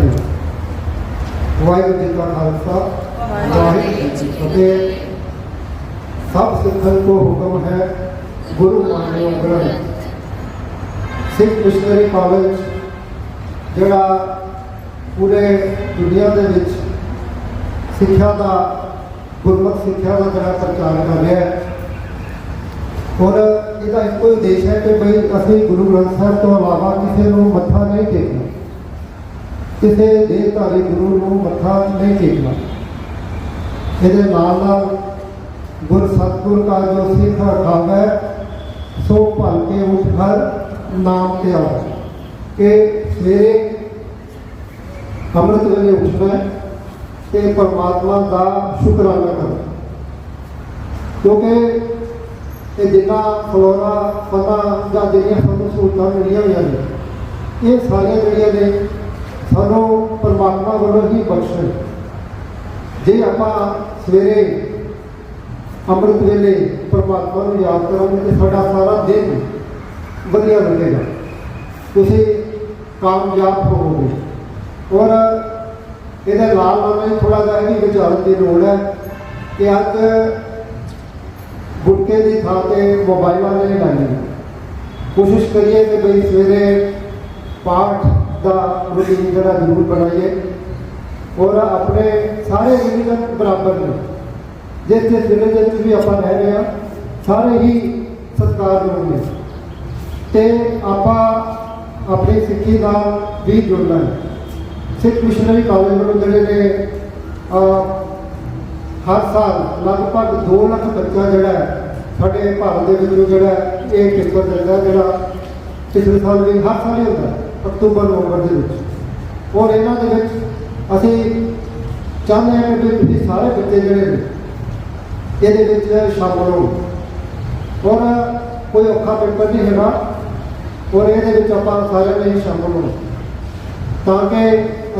ਫਤਿਹ ਵਾਹਿਗੁਰੂ ਜੀ ਕਾ ਖਾਲਸਾ, ਵਾਹਿਗੁਰੂ ਜੀ ਕੀ ਫਤਿਹ। ਸਭ ਸਿੱਖਣ ਕੋ ਹੁਕਮ ਹੈ, ਗੁਰੂ ਮਾਨਿਓ ਗ੍ਰੰਥ। ਸਿੱਖ ਮਿਸ਼ਨਰੀ ਕਾਲਜ ਜਿਹੜਾ ਪੂਰੇ ਦੁਨੀਆ ਦੇ ਵਿੱਚ ਸਿੱਖਿਆ ਦਾ, ਗੁਰਮਤਿ ਸਿੱਖਿਆ ਦਾ ਜਿਹੜਾ ਪ੍ਰਚਾਰ ਕਰ ਰਿਹਾ ਹੈ। ਔਰ ਇਹਦਾ ਇੱਕੋ ਹੀ ਉਦੇਸ਼ ਹੈ ਕਿ ਬਈ ਅਸੀਂ ਗੁਰੂ ਗ੍ਰੰਥ ਸਾਹਿਬ ਤੋਂ ਇਲਾਵਾ ਕਿਸੇ ਨੂੰ ਮੱਥਾ ਨਹੀਂ ਟੇਕਣਾ। ਕਿਸੇ ਦੇਹਧਾਰੀ ਗੁਰੂ ਨੂੰ ਮੱਥਾ ਨਹੀਂ ਟੇਕਣਾ। ਇਹਦੇ ਨਾਲ ਨਾਲ ਗੁਰ ਸਤਿਗੁਰ ਕਾ ਜੋ ਸਿੱਖ ਰਖਾਵੈ ਸੋ ਭਲ ਕੇ ਉਠ ਘਰ ਨਾਮ ਤੇ ਆਵੈ ਕਿ ਸਵੇਰੇ ਅੰਮ੍ਰਿਤ ਵੇਲੇ ਉੱਠਣਾ ਹੈ ਤੇ ਪਰਮਾਤਮਾ ਦਾ ਸ਼ੁਕਰਾਨਾ ਕਰਨਾ ਕਿਉਂਕਿ ਇਹ ਜਿੰਨਾ ਫਲੋਰਾ, ਪਤਾ ਜਾਂ ਜਿਹੜੀਆਂ ਸਾਨੂੰ ਸਹੂਲਤਾਂ ਮਿਲੀਆਂ ਹੋਈਆਂ ਨੇ, ਇਹ ਸਾਰੀਆਂ ਜਿਹੜੀਆਂ ਨੇ ਸਾਨੂੰ ਪਰਮਾਤਮਾ ਵੱਲੋਂ ਹੀ ਬਖਸ਼ਣ। ਜੇ ਆਪਾਂ ਸਵੇਰੇ ਅੰਮ੍ਰਿਤ ਵੇਲੇ ਪਰਮਾਤਮਾ ਨੂੰ ਯਾਦ ਕਰਾਂਗੇ ਤੇ ਸਾਡਾ ਸਾਰਾ ਦਿਨ ਵਧੀਆ ਲੱਗੇਗਾ। ਤੁਸੀਂ ਕਾਮਯਾਬ ਹੋਵੋਗੇ। ਔਰ ਇਹਦੇ ਨਾਲ ਨਾਲ ਮੈਨੂੰ ਥੋੜਾ ਜਿਹਾ ਇਹ ਵੀ ਵਿਚਾਰਨ ਦੀ ਲੋੜ ਹੈ ਕਿ ਅੱਜ ਗੁਟਕੇ ਦੀ ਥਾਂ ਤੇ ਮੋਬਾਈਲਾਂ ਨੇ ਲਾਈ ਕੋਸ਼ਿਸ਼ ਕਰੀਏ ਕਿ ਬਈ ਸਵੇਰੇ ਪਾਠ ਦਾ ਰੁਟੀਨ ਜਿਹੜਾ ਜ਼ਰੂਰ ਬਣਾਈਏ। ਔਰ ਆਪਣੇ ਸਾਰੇ ਰਿਲੀਜਨ ਬਰਾਬਰ ਨੇ। ਜਿਸ ਜਿਸ ਜ਼ਿਲ੍ਹੇ ਦੇ ਵਿੱਚ ਵੀ ਆਪਾਂ ਰਹਿ ਰਹੇ ਹਾਂ, ਸਾਰੇ ਹੀ ਸਤਿਕਾਰਯੋਗ ਨੇ। ਤੇ ਆਪਾਂ ਆਪਣੀ ਸਿੱਖੀ ਦਾ ਵੀ ਜੁੜਨਾ ਹੈ। ਸਿੱਖ ਮਿਸ਼ਨਰੀ ਕਾਲਜ ਵੱਲੋਂ ਜਿਹੜੇ ਨੇ ਹਰ ਸਾਲ ਲਗਭਗ 2 ਲੱਖ ਬੱਚਾ ਜਿਹੜਾ ਹੈ, ਸਾਡੇ ਭਾਰਤ ਦੇ ਵਿੱਚ ਜਿਹੜਾ ਇਹ ਪੇਪਰ ਦਿੰਦਾ ਜਿਹੜਾ ਪਿਛਲੇ ਸਾਲ ਵੀ ਹਰ ਸਾਲ ਹੀ ਹੁੰਦਾ, ਅਕਤੂਬਰ, ਨਵੰਬਰ ਦੇ ਵਿੱਚ। ਔਰ ਇਹਨਾਂ ਦੇ ਵਿੱਚ ਅਸੀਂ ਚਾਹੁੰਦੇ ਹਾਂ ਕਿ ਵੀ ਤੁਸੀਂ ਸਾਰੇ ਬੱਚੇ ਜਿਹੜੇ ਨੇ, ਇਹਦੇ ਵਿੱਚ ਸ਼ਾਮਲ ਹੋਣ। ਔਰ ਕੋਈ ਔਖਾ ਪੇਪਰ ਨਹੀਂ ਹੈਗਾ, ਔਰ ਇਹਦੇ ਵਿੱਚ ਆਪਾਂ ਸਾਰਿਆਂ ਨੇ ਸ਼ਾਮਲ ਹੋਣਾ। ਤਾਂ ਕਿ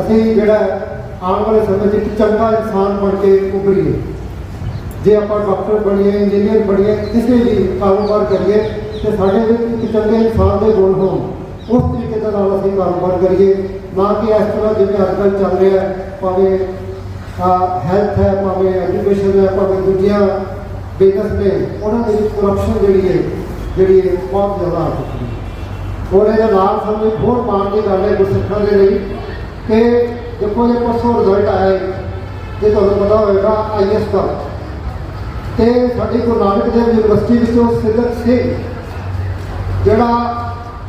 ਅਸੀਂ ਜਿਹੜਾ ਆਉਣ ਵਾਲੇ ਸਮੇਂ 'ਚ ਇੱਕ ਚੰਗਾ ਇਨਸਾਨ ਬਣ ਕੇ ਉੱਭਰੀਏ। ਜੇ ਆਪਾਂ ਡਾਕਟਰ ਬਣੀਏ, ਇੰਜੀਨੀਅਰ ਬਣੀਏ, ਕਿਸੇ ਵੀ ਕਾਰੋਬਾਰ ਕਰੀਏ ਤੇ ਸਾਡੇ ਵਿੱਚ ਇੱਕ ਚੰਗੇ ਇਨਸਾਨ ਦੇ ਗੁਣ ਹੋਣ ਉਸ ਤਰੀਕੇ ਦੇ ਨਾਲ ਅਸੀਂ ਕਾਰੋਬਾਰ ਕਰੀਏ ਨਾ ਕਿ ਇਸ ਤਰ੍ਹਾਂ ਜਿਵੇਂ ਅੱਜ ਕੱਲ੍ਹ ਚੱਲ ਰਿਹਾ ਹੈ ਭਾਵੇਂ ਹੈਲਥ ਹੈ ਭਾਵੇਂ ਐਜੂਕੇਸ਼ਨ ਹੈ ਭਾਵੇਂ ਦੂਜੀਆਂ ਬਿਜ਼ਨਸ ਨੇ ਉਹਨਾਂ ਦੇ ਵਿੱਚ ਕਰਪਸ਼ਨ ਜਿਹੜੀ ਹੈ ਜਿਹੜੀ ਹੈ ਬਹੁਤ ਜ਼ਿਆਦਾ ਆ ਚੁੱਕੀ ਹੈ ਔਰ ਇਹਦੇ ਨਾਲ ਸਾਨੂੰ ਇੱਕ ਹੋਰ ਮਾਣ ਦੀ ਗੱਲ ਹੈ ਗੁਰਸਿੱਖਾਂ ਦੇ ਲਈ ਕਿ ਦੇਖੋ ਜੇ ਪਰਸੋਂ ਰਿਜ਼ਲਟ ਆਇਆ ਹੈ, ਜੇ ਤੁਹਾਨੂੰ ਪਤਾ ਹੋਵੇਗਾ ਆਈਐਸ ਦਾ ਤੇ ਸਾਡੀ ਗੁਰੂ ਨਾਨਕ ਦੇਵ ਯੂਨੀਵਰਸਿਟੀ ਵਿੱਚੋਂ ਸਿੱਧਕ ਸਿੰਘ ਜਿਹੜਾ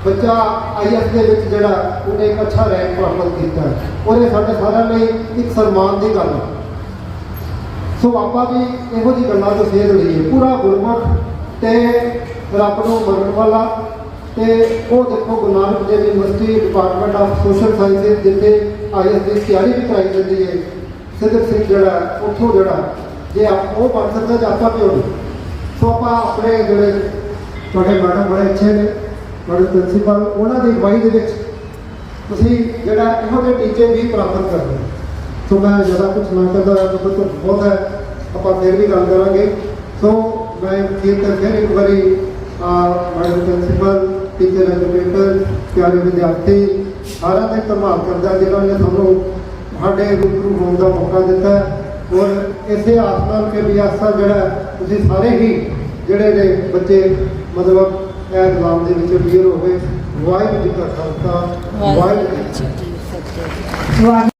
ਬੱਚਾ ਆਈਐਸ ਦੇ ਵਿੱਚ ਜਿਹੜਾ ਉਹਨੇ ਇੱਕ ਅੱਛਾ ਰੈਂਕ ਪ੍ਰਾਪਤ ਕੀਤਾ ਹੈ। ਔਰ ਇਹ ਸਾਡੇ ਸਾਰਿਆਂ ਲਈ ਇੱਕ ਸਨਮਾਨ ਦੀ ਗੱਲ ਸੋ ਆਪਾਂ ਵੀ ਇਹੋ ਜਿਹੀ ਗੱਲਾਂ ਤੋਂ ਸੇਧ ਲਈਏ ਪੂਰਾ ਗੁਰਮੁਖ ਤੇ ਰੱਬ ਨੂੰ ਮੰਨਣ ਵਾਲਾ ਤੇ ਉਹ ਦੇਖੋ Guru Nanak Dev university department of social sciences ਜਿੱਥੇ ਆਈਐਸ ਦੀ ਤਿਆਰੀ ਵੀ ਕਰਾਈ ਜਾਂਦੀ ਹੈ। ਸਿੱਧਕ ਸਿੰਘ ਜਿਹੜਾ ਉੱਥੋਂ ਜਿਹੜਾ ਜੇ ਆਪ ਉਹ ਬਣ ਸਕਦਾ ਤਾਂ ਆਪਾਂ ਕਿਉਂ ਨਹੀਂ? ਸੋ ਆਪਾਂ ਆਪਣੇ ਜਿਹੜੇ ਤੁਹਾਡੇ ਮੈਡਮ ਬੜੇ ਅੱਛੇ ਨੇ, ਤੁਹਾਡੇ ਪ੍ਰਿੰਸੀਪਲ ਉਹਨਾਂ ਦੀ ਅਗਵਾਈ ਦੇ ਵਿੱਚ ਤੁਸੀਂ ਜਿਹੜਾ ਇਹੋ ਜਿਹੇ ਟੀਚੇ ਵੀ ਪ੍ਰਾਪਤ ਕਰਦੇ ਸੋ ਮੈਂ ਜ਼ਿਆਦਾ ਕੁਝ ਨਾ ਕਰਦਾ ਤਾਂ ਬਹੁਤ ਬਹੁਤ ਹੈ, ਆਪਾਂ ਫਿਰ ਵੀ ਗੱਲ ਕਰਾਂਗੇ। ਸੋ ਮੈਂ ਫਿਰ ਤਾਂ ਫਿਰ ਇੱਕ ਵਾਰੀ ਮੈਡਮ ਪ੍ਰਿੰਸੀਪਲ ਟੀਚਰ ਐਜੂਕੇਟਰ ਪਿਆਰੇ ਵਿਦਿਆਰਥੀ, ਸਾਰਿਆਂ ਦਾ ਧੰਨਵਾਦ ਕਰਦਾ, ਜਿਨ੍ਹਾਂ ਨੇ ਸਾਨੂੰ ਸਾਡੇ ਰੂਬਰੂ ਹੋਣ ਦਾ ਮੌਕਾ ਦਿੱਤਾ। ਔਰ ਇਸੇ ਆਸ ਨਾਲ ਕਿ ਵੀ ਆਸਾ ਜਿਹੜਾ ਤੁਸੀਂ ਸਾਰੇ ਹੀ ਜਿਹੜੇ ਨੇ ਬੱਚੇ ਮਤਲਬ ਇਹ ਐਗਜ਼ਾਮ ਦੇ ਵਿੱਚ ਕਲੀਅਰ ਹੋਵੇ। ਵਾਹਿਗੁਰੂ ਜੀ ਕਾ ਖਾਲਸਾ ਵਾਹਿਗੁਰੂ ਜੀ ਕੀ ਫਤਿਹ।